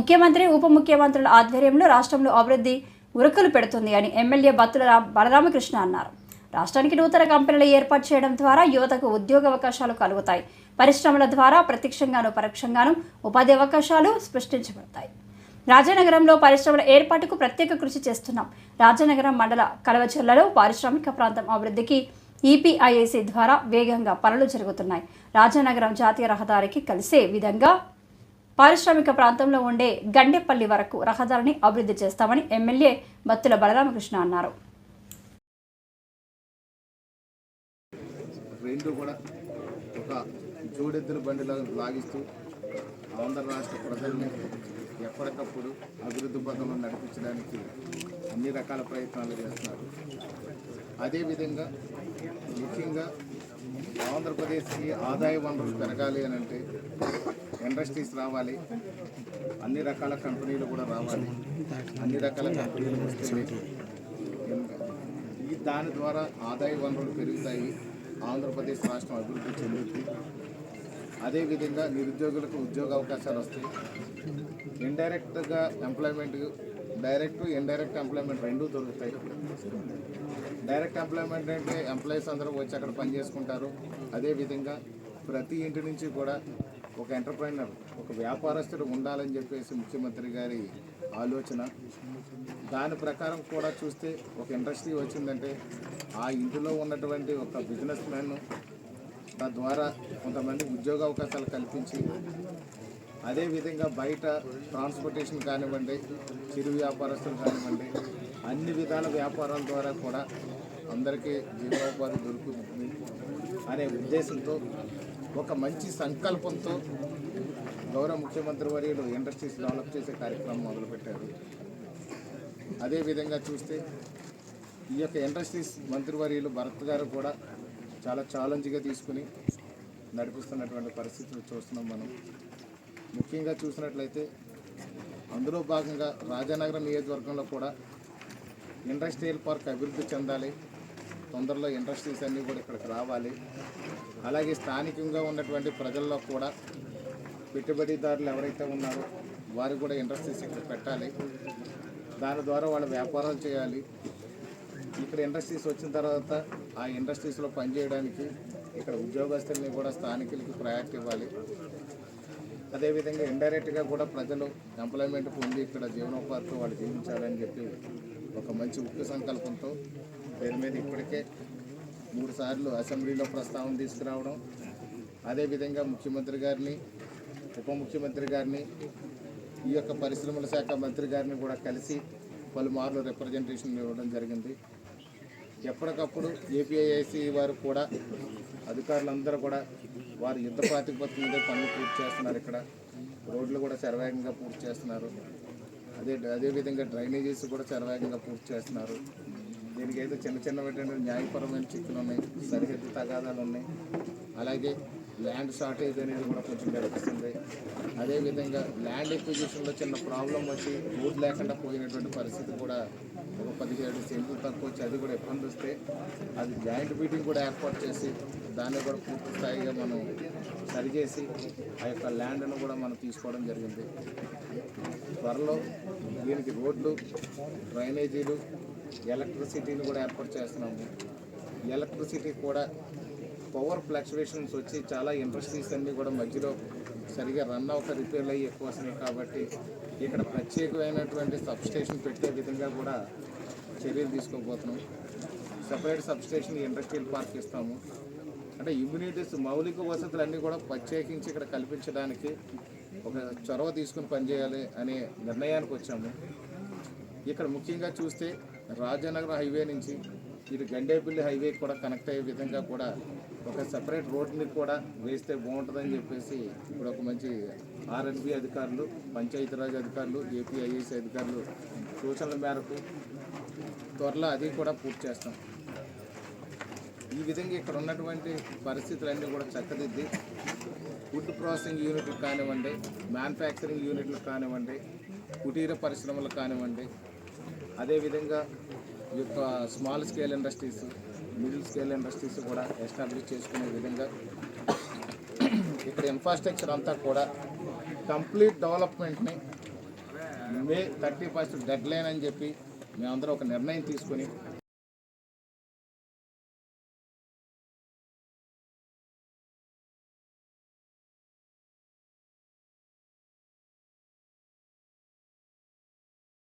ముఖ్యమంత్రి ఉప ముఖ్యమంత్రుల ఆధ్వర్యంలో రాష్ట్రంలో అభివృద్ధి ఉరకలు పెడుతుంది అని ఎమ్మెల్యే బత్తుల రా- బలరామకృష్ణ అన్నారు. రాష్ట్రానికి నూతన కంపెనీలు ఏర్పాటు చేయడం ద్వారా యువతకు ఉద్యోగ అవకాశాలు కలుగుతాయి. పరిశ్రమల ద్వారా ప్రత్యక్షంగాను పరోక్షంగాను ఉపాధి అవకాశాలు సృష్టించబడతాయి. రాజనగరంలో పరిశ్రమల ఏర్పాటుకు ప్రత్యేక కృషి చేస్తున్నాం. రాజనగరం మండల కలవచెర్లలో పారిశ్రామిక ప్రాంతం అభివృద్ధికి ఈపీఐఏసీ ద్వారా వేగంగా పనులు జరుగుతున్నాయి. రాజనగరం జాతీయ రహదారికి కలిసే విధంగా పారిశ్రామిక ప్రాంతంలో ఉండే గండెపల్లి వరకు రహదారిని అభివృద్ధి చేస్తామని ఎమ్మెల్యే బత్తుల బలరామకృష్ణ అన్నారు. రెండు కూడా ఒక జోడెద్దుల బండిలా లాగిస్తూ ఆంధ్ర రాష్ట్ర ప్రజల్ని ఎప్పటికప్పుడు అభివృద్ధి పథంలో నడిపించడానికి అన్ని రకాల ప్రయత్నాలు చేస్తున్నారు. అదేవిధంగా ముఖ్యంగా ఆంధ్రప్రదేశ్కి ఆదాయ వనరులు పెరగాలి అని అంటే ఇండస్ట్రీస్ రావాలి. అన్ని రకాల కంపెనీలు కూడా రావాలి. అన్ని రకాల కంపెనీలు ఈ దాని ద్వారా ఆదాయ వనరులు పెరుగుతాయి. ఆంధ్రప్రదేశ్ రాష్ట్రం అభివృద్ధి చెందుతుంది. అదేవిధంగా నిరుద్యోగులకు ఉద్యోగ అవకాశాలు వస్తాయి. ఇండైరెక్ట్గా ఎంప్లాయ్మెంట్ డైరెక్ట్ ఇండైరెక్ట్ ఎంప్లాయ్మెంట్ రెండూ దొరుకుతాయి. డైరెక్ట్ ఎంప్లాయ్మెంట్ అంటే ఎంప్లాయీస్ అందరూ వచ్చి అక్కడ పని చేసుకుంటారు. అదేవిధంగా ప్రతి ఇంటి నుంచి కూడా ఒక ఎంటర్ప్రైనర్ ఒక వ్యాపారస్తుడు ఉండాలని చెప్పేసి ముఖ్యమంత్రి గారి ఆలోచన. దాని ప్రకారం కూడా చూస్తే ఒక ఇండస్ట్రీ వచ్చిందంటే ఆ ఇంటిలో ఉన్నటువంటి ఒక బిజినెస్ మ్యాన్ తద్వారా కొంతమంది ఉద్యోగ అవకాశాలు కల్పించి అదేవిధంగా బయట ట్రాన్స్పోర్టేషన్ కానివ్వండి చిరు వ్యాపారస్తులు కానివ్వండి అన్ని విధాల వ్యాపారాల ద్వారా కూడా అందరికీ జీవనోపాధి దొరుకుతుంది. అనే ఉద్దేశంతో ఒక మంచి సంకల్పంతో గౌరవ ముఖ్యమంత్రి వర్యులు ఇండస్ట్రీస్ డెవలప్ చేసే కార్యక్రమం మొదలుపెట్టారు. అదేవిధంగా చూస్తే ఈ యొక్క ఇండస్ట్రీస్ మంత్రివర్యులు భరత్ గారు కూడా చాలా ఛాలెంజ్గా తీసుకుని నడిపిస్తున్నటువంటి పరిస్థితులు చూస్తున్నాం మనం. ముఖ్యంగా చూసినట్లయితే అందులో భాగంగా రాజానగరం నియోజకవర్గంలో కూడా ఇండస్ట్రియల్ పార్క్ అభివృద్ధి చెందాలి. తొందరలో ఇండస్ట్రీస్ అన్నీ కూడా ఇక్కడికి రావాలి. అలాగే స్థానికంగా ఉన్నటువంటి ప్రజల్లో కూడా పెట్టుబడిదారులు ఎవరైతే ఉన్నారో వారు కూడా ఇండస్ట్రీస్ ఇక్కడ పెట్టాలి. దాని ద్వారా వాళ్ళు వ్యాపారాలు చేయాలి. ఇక్కడ ఇండస్ట్రీస్ వచ్చిన తర్వాత ఆ ఇండస్ట్రీస్లో పనిచేయడానికి ఇక్కడ ఉద్యోగస్తుల్ని కూడా స్థానికులకి ప్రయారిటీ ఇవ్వాలి. అదేవిధంగా ఇండైరెక్ట్గా కూడా ప్రజలు ఎంప్లాయ్మెంట్ పొంది ఇక్కడ జీవనోపాధితో వాళ్ళు జీవించాలని చెప్పి ఒక మంచి ఉక్కు సంకల్పంతో పేరు మీద ఇప్పటికే మూడు సార్లు అసెంబ్లీలో ప్రస్తావన తీసుకురావడం. అదేవిధంగా ముఖ్యమంత్రి గారిని ఉప ముఖ్యమంత్రి గారిని ఈ యొక్క పరిశ్రమల శాఖ మంత్రి గారిని కూడా కలిసి పలుమార్లు రిప్రజెంటేషన్ ఇవ్వడం జరిగింది. ఎప్పటికప్పుడు ఏపీఐఐసి వారు కూడా అధికారులందరూ కూడా వారు యుద్ధ ప్రాతిపదిక మీద పనులు పూర్తి చేస్తున్నారు ఇక్కడ. రోడ్లు కూడా శరవేగంగా పూర్తి చేస్తున్నారు. అదే అదేవిధంగా డ్రైనేజీస్ కూడా శరవేగంగా పూర్తి చేస్తున్నారు. దీనికైతే చిన్న చిన్నటువంటి న్యాయపరమైన చిక్కులు ఉన్నాయి. సరిహద్దు తగాదాలు ఉన్నాయి. అలాగే ల్యాండ్ షార్టేజ్ అనేది కూడా కొంచెం కనిపిస్తుంది అదేవిధంగా ల్యాండ్ ఎక్విజిషన్లో చిన్న ప్రాబ్లం వచ్చి రోడ్ లేకుండా పోయినటువంటి పరిస్థితి కూడా ఒక పదిహేడు సెంట్లు తక్కువ వచ్చి అది కూడా ఇబ్బంది వస్తే అది జాయింట్ మీటింగ్ కూడా ఏర్పాటు చేసి దాన్ని కూడా పూర్తి స్థాయిగా మనం సరిచేసి ఆ యొక్క ల్యాండ్ను కూడా మనం తీసుకోవడం జరిగింది. త్వరలో దీనికి రోడ్లు డ్రైనేజీలు ఎలక్ట్రిసిటీని కూడా ఏర్పాటు చేస్తున్నాము. ఎలక్ట్రిసిటీ కూడా పవర్ ఫ్లక్చువేషన్స్ వచ్చి చాలా ఇండస్ట్రీస్ అన్నీ కూడా మధ్యలో సరిగా రన్ అవ్వక రిపేర్లు అయ్యి ఎక్కువ వస్తున్నాయి కాబట్టి ఇక్కడ ప్రత్యేకమైనటువంటి సబ్స్టేషన్ పెట్టే విధంగా కూడా చర్యలు తీసుకోబోతున్నాం. సపరేట్ సబ్స్టేషన్ ఇండస్ట్రియల్ పార్క్ ఇస్తాము. అంటే ఇమ్యూనిటీస్ మౌలిక వసతులు అన్నీ కూడా ప్రత్యేకించి ఇక్కడ కల్పించడానికి ఒక చొరవ తీసుకుని పనిచేయాలి అనే నిర్ణయానికి వచ్చాము. ఇక్కడ ముఖ్యంగా చూస్తే రాజనగర్ హైవే నుంచి ఇటు గండేపల్లి హైవే కూడా కనెక్ట్ అయ్యే విధంగా కూడా ఒక సపరేట్ రోడ్ని కూడా వేస్తే బాగుంటుందని చెప్పేసి ఇప్పుడు ఒక మంచి ఆర్ఎన్బి అధికారులు పంచాయతీరాజ్ అధికారులు ఏపీఐఎస్ అధికారులు సూచనల మేరకు త్వరలో అది కూడా పూర్తి చేస్తాం. ఈ విధంగా ఇక్కడ ఉన్నటువంటి పరిస్థితులన్నీ కూడా చక్కదిద్ది. ఫుడ్ ప్రాసెసింగ్ యూనిట్లు కానివ్వండి మ్యానుఫ్యాక్చరింగ్ యూనిట్లు కానివ్వండి కుటీర పరిశ్రమలు కానివ్వండి అదేవిధంగా ఈ యొక్క small scale industries middle scale industries కూడా ఎస్టాబ్లిష్ చేసుకునే విధంగా ఇక్కడ ఇన్ఫ్రాస్ట్రక్చర్ అంతా కూడా కంప్లీట్ డెవలప్మెంట్ని May thirty first deadline అని చెప్పి మేమందరం ఒక నిర్ణయం తీసుకొని